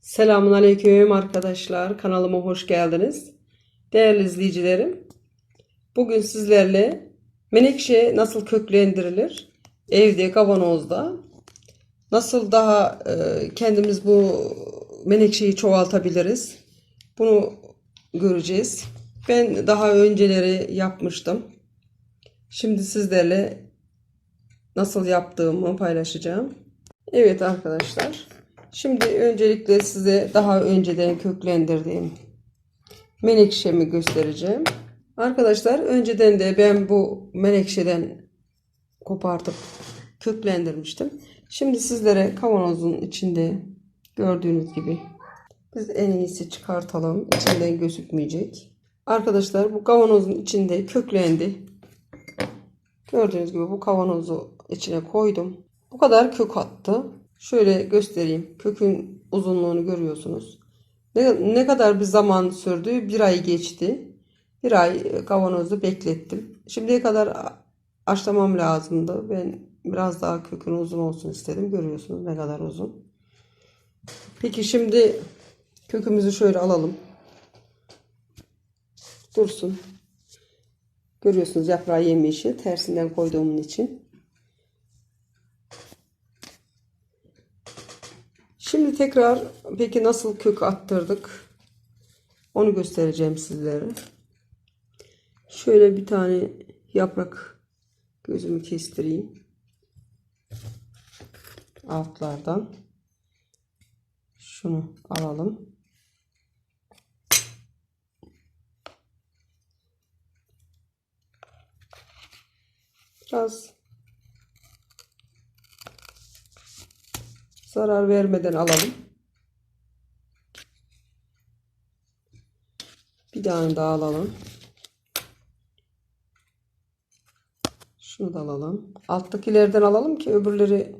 Selamun Aleyküm arkadaşlar. Kanalıma hoş geldiniz. Değerli izleyicilerim. Bugün sizlerle menekşe nasıl köklendirilir? Evde, kavanozda. Nasıl daha e, kendimiz bu menekşeyi çoğaltabiliriz? Bunu göreceğiz. Ben daha önceleri yapmıştım. Şimdi sizlerle nasıl yaptığımı paylaşacağım. Evet arkadaşlar. Şimdi öncelikle size daha önceden köklendirdiğim menekşemi göstereceğim. Arkadaşlar önceden de ben bu menekşeden kopartıp köklendirmiştim. Şimdi sizlere kavanozun içinde gördüğünüz gibi biz en iyisi çıkartalım. İçinden gözükmeyecek. Arkadaşlar bu kavanozun içinde köklendi. Gördüğünüz gibi bu kavanozu içine koydum. Bu kadar kök attı. Şöyle göstereyim. Kökün uzunluğunu görüyorsunuz. Ne, ne kadar bir zaman sürdü? Bir ay geçti. Bir ay kavanozda beklettim. Şimdiye kadar açlamam lazımdı. Ben biraz daha kökün uzun olsun istedim. Görüyorsunuz ne kadar uzun. Peki şimdi kökümüzü şöyle alalım. Dursun. Görüyorsunuz yaprağı yemişi. Tersinden koyduğumun için. Şimdi tekrar peki nasıl kök attırdık? Onu göstereceğim sizlere. Şöyle bir tane yaprak gözümü kestireyim. Altlardan. Şunu alalım. Biraz zarar vermeden alalım. Bir tane daha alalım. Şunu da alalım. Alttakilerden alalım ki öbürleri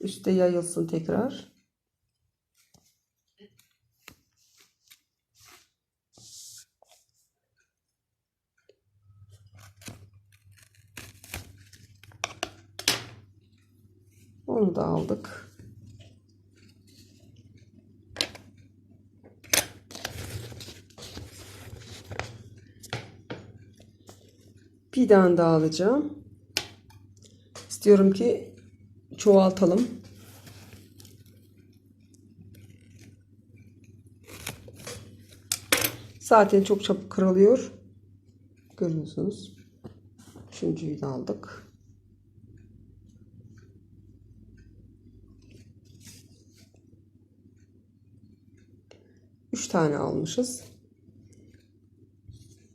üste yayılsın tekrar. Onu da aldık. Tane daha alacağım. İstiyorum ki çoğaltalım. Zaten çok çabuk kırılıyor. Görüyorsunuz. Üçüncüyü de aldık. Üç tane almışız.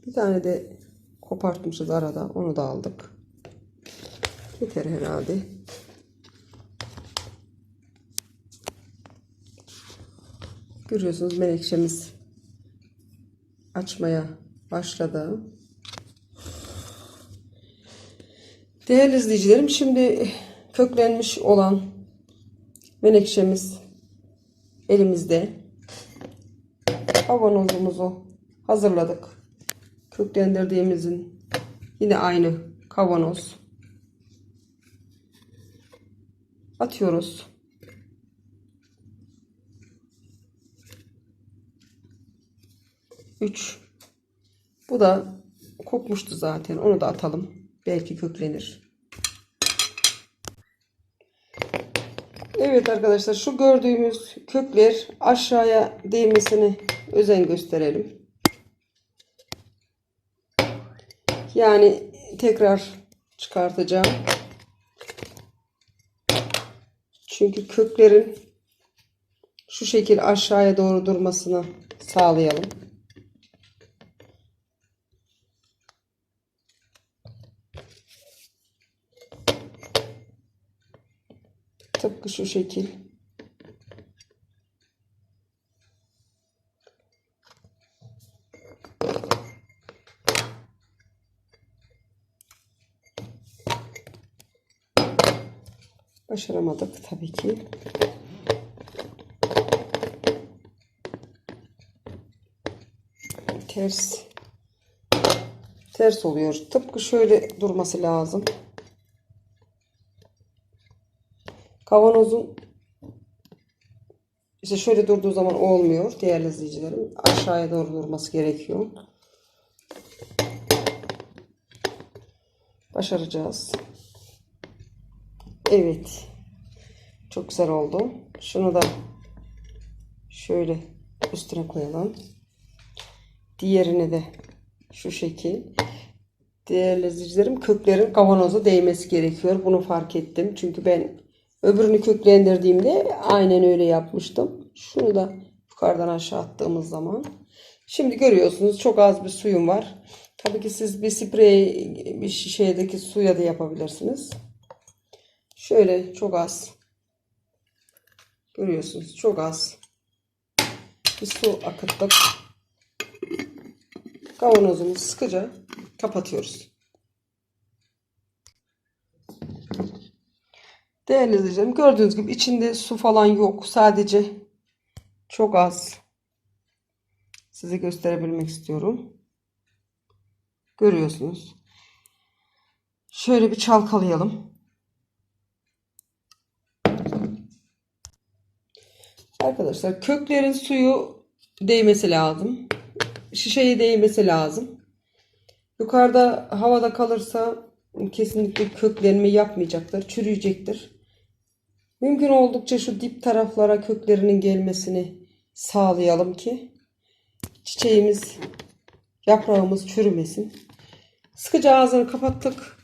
Bir tane de kopartmışız arada. Onu da aldık. Yeter herhalde. Görüyorsunuz menekşemiz açmaya başladı. Değerli izleyicilerim şimdi köklenmiş olan menekşemiz elimizde. Kavanozumuzu hazırladık. Köklendirdiğimizin yine aynı kavanoz. Atıyoruz. Üç. Bu da kopmuştu zaten. Onu da atalım. Belki köklenir. Evet arkadaşlar şu gördüğümüz kökler aşağıya değmesine özen gösterelim. Yani tekrar çıkartacağım. Çünkü köklerin şu şekil aşağıya doğru durmasını sağlayalım. Tıpkı şu şekil. Başaramadık tabii ki. Ters. Ters oluyor. Tıpkı şöyle durması lazım. Kavanozun İşte şöyle durduğu zaman olmuyor değerli izleyicilerim. Aşağıya doğru durması gerekiyor. Başaracağız. Evet. Çok güzel oldu. Şunu da şöyle üstüne koyalım. Diğerini de şu şekil. Değerli izleyicilerim köklerin kavanoza değmesi gerekiyor. Bunu fark ettim. Çünkü ben öbürünü köklendirdiğimde aynen öyle yapmıştım. Şunu da yukarıdan aşağı attığımız zaman. Şimdi görüyorsunuz çok az bir suyum var. Tabii ki siz bir sprey bir şişedeki suya da yapabilirsiniz. Şöyle çok az. Görüyorsunuz çok az. Bir su akıttık. Kavanozumuzu sıkıca kapatıyoruz. Değerli izleyicilerim gördüğünüz gibi içinde su falan yok. Sadece çok az. Size gösterebilmek istiyorum. Görüyorsunuz. Şöyle bir çalkalayalım. Arkadaşlar köklerin suyu değmesi lazım. Şişeye değmesi lazım. Yukarıda havada kalırsa kesinlikle köklenme yapmayacaktır. Çürüyecektir. Mümkün oldukça şu dip taraflara köklerinin gelmesini sağlayalım ki çiçeğimiz, yaprağımız çürümesin. Sıkıca ağzını kapattık.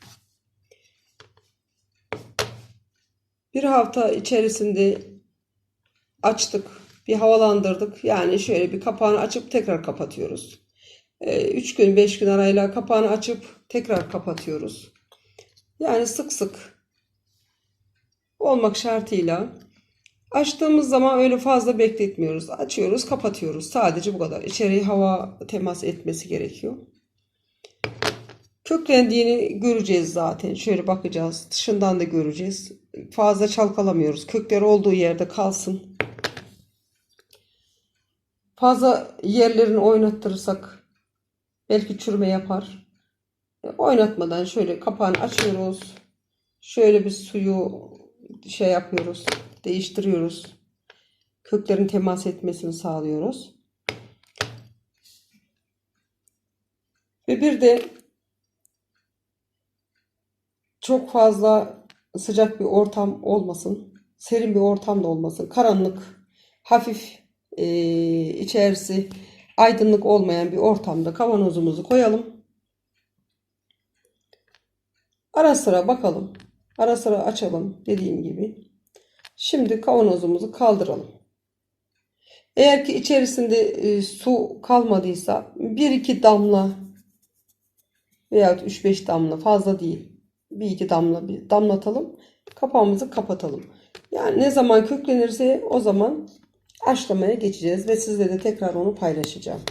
Bir hafta içerisinde açtık. Bir havalandırdık. Yani şöyle bir kapağını açıp tekrar kapatıyoruz. 3 gün 5 gün arayla kapağını açıp tekrar kapatıyoruz. Yani sık sık olmak şartıyla açtığımız zaman öyle fazla bekletmiyoruz. Açıyoruz, kapatıyoruz. Sadece bu kadar. İçeriye hava temas etmesi gerekiyor. Köklendiğini göreceğiz zaten. Şöyle bakacağız. Dışından da göreceğiz. Fazla çalkalamıyoruz. Kökler olduğu yerde kalsın. Fazla yerlerini oynattırırsak belki çürüme yapar. Oynatmadan şöyle kapağını açıyoruz. Şöyle bir suyu şey yapıyoruz. Değiştiriyoruz. Köklerin temas etmesini sağlıyoruz. Ve bir de çok fazla sıcak bir ortam olmasın. Serin bir ortam da olmasın. Karanlık, hafif e, içerisi aydınlık olmayan bir ortamda kavanozumuzu koyalım. Ara sıra bakalım. Ara sıra açalım dediğim gibi. Şimdi kavanozumuzu kaldıralım. Eğer ki içerisinde e, su kalmadıysa 1-2 damla veya 3-5 damla fazla değil. 1-2 damla bir damlatalım. Kapağımızı kapatalım. Yani ne zaman köklenirse o zaman aşlamaya geçeceğiz ve sizle de tekrar onu paylaşacağım.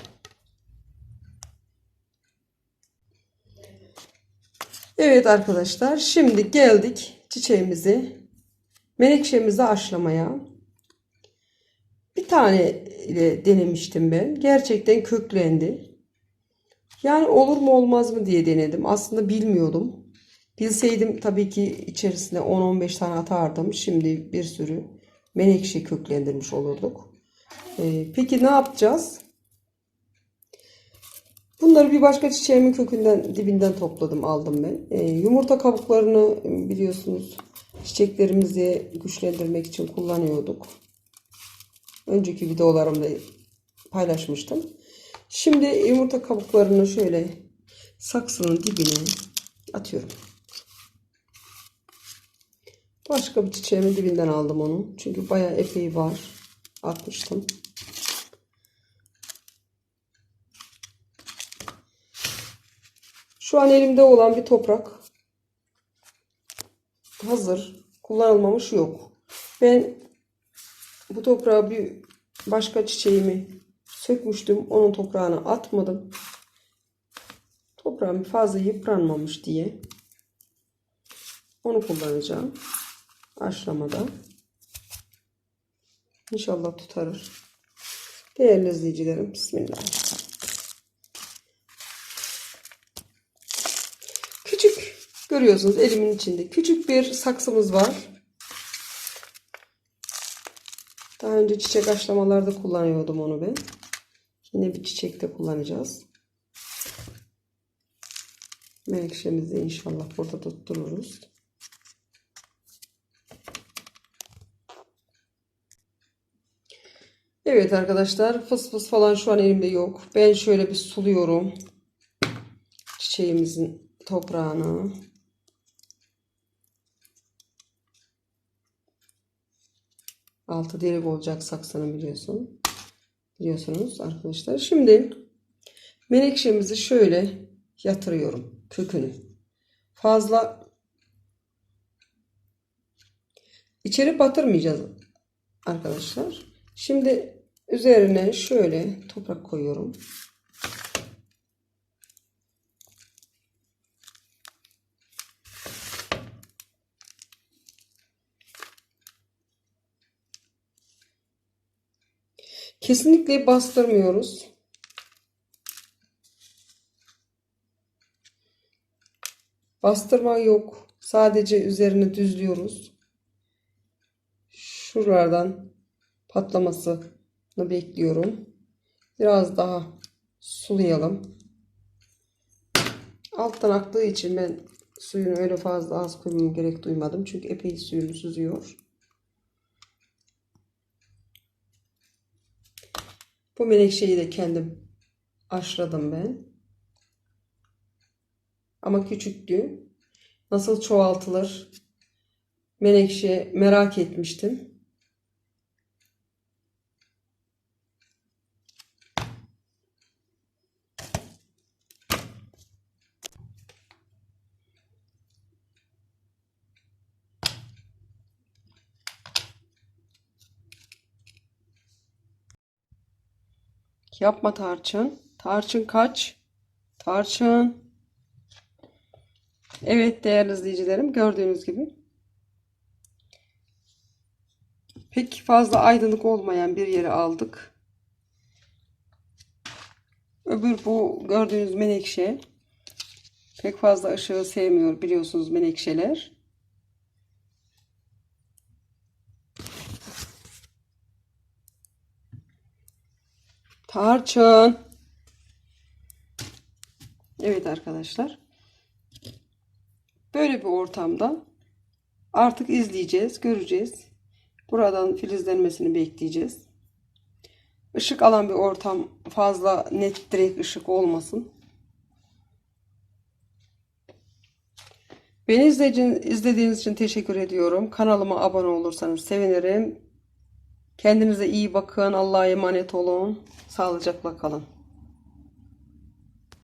Evet arkadaşlar şimdi geldik çiçeğimizi menekşemizi aşlamaya. Bir tane ile denemiştim ben. Gerçekten köklendi. Yani olur mu olmaz mı diye denedim. Aslında bilmiyordum. Bilseydim tabii ki içerisine 10-15 tane atardım. Şimdi bir sürü menekşe köklendirmiş olurduk. Ee, peki ne yapacağız? Bunları bir başka çiçeğimin kökünden dibinden topladım aldım ben. Ee, yumurta kabuklarını biliyorsunuz çiçeklerimizi güçlendirmek için kullanıyorduk. Önceki videolarımda paylaşmıştım. Şimdi yumurta kabuklarını şöyle saksının dibine atıyorum. Başka bir çiçeğimin dibinden aldım onu. Çünkü bayağı epey var. Atmıştım. Şu an elimde olan bir toprak. Hazır. Kullanılmamış yok. Ben bu toprağı bir başka çiçeğimi sökmüştüm. Onun toprağını atmadım. Toprağım fazla yıpranmamış diye. Onu kullanacağım. Aşlamada. İnşallah tutarır. Değerli izleyicilerim. Bismillah. Küçük görüyorsunuz elimin içinde. Küçük bir saksımız var. Daha önce çiçek haşlamalarda kullanıyordum onu ben. Yine bir çiçekte kullanacağız. Menekşemizi inşallah burada tuttururuz. Evet arkadaşlar fıs fıs falan şu an elimde yok. Ben şöyle bir suluyorum. Çiçeğimizin toprağını. Altı delik olacak saksının biliyorsun. Biliyorsunuz arkadaşlar. Şimdi menekşemizi şöyle yatırıyorum kökünü. Fazla içeri batırmayacağız arkadaşlar. Şimdi üzerine şöyle toprak koyuyorum. Kesinlikle bastırmıyoruz. Bastırma yok. Sadece üzerine düzlüyoruz. Şuralardan patlamasını bekliyorum. Biraz daha sulayalım. Alttan aktığı için ben suyunu öyle fazla az koymama gerek duymadım. Çünkü epey suyunu süzüyor. Bu menekşeyi de kendim aşıladım ben. Ama küçüktü. Nasıl çoğaltılır? Menekşe merak etmiştim. Yapma tarçın. Tarçın kaç? Tarçın. Evet değerli izleyicilerim gördüğünüz gibi pek fazla aydınlık olmayan bir yere aldık. Öbür bu gördüğünüz menekşe pek fazla ışığı sevmiyor biliyorsunuz menekşeler. Tarçın. Evet arkadaşlar. Böyle bir ortamda artık izleyeceğiz, göreceğiz. Buradan filizlenmesini bekleyeceğiz. Işık alan bir ortam fazla net direkt ışık olmasın. Beni izlediğiniz için teşekkür ediyorum. Kanalıma abone olursanız sevinirim. Kendinize iyi bakın. Allah'a emanet olun. Sağlıcakla kalın.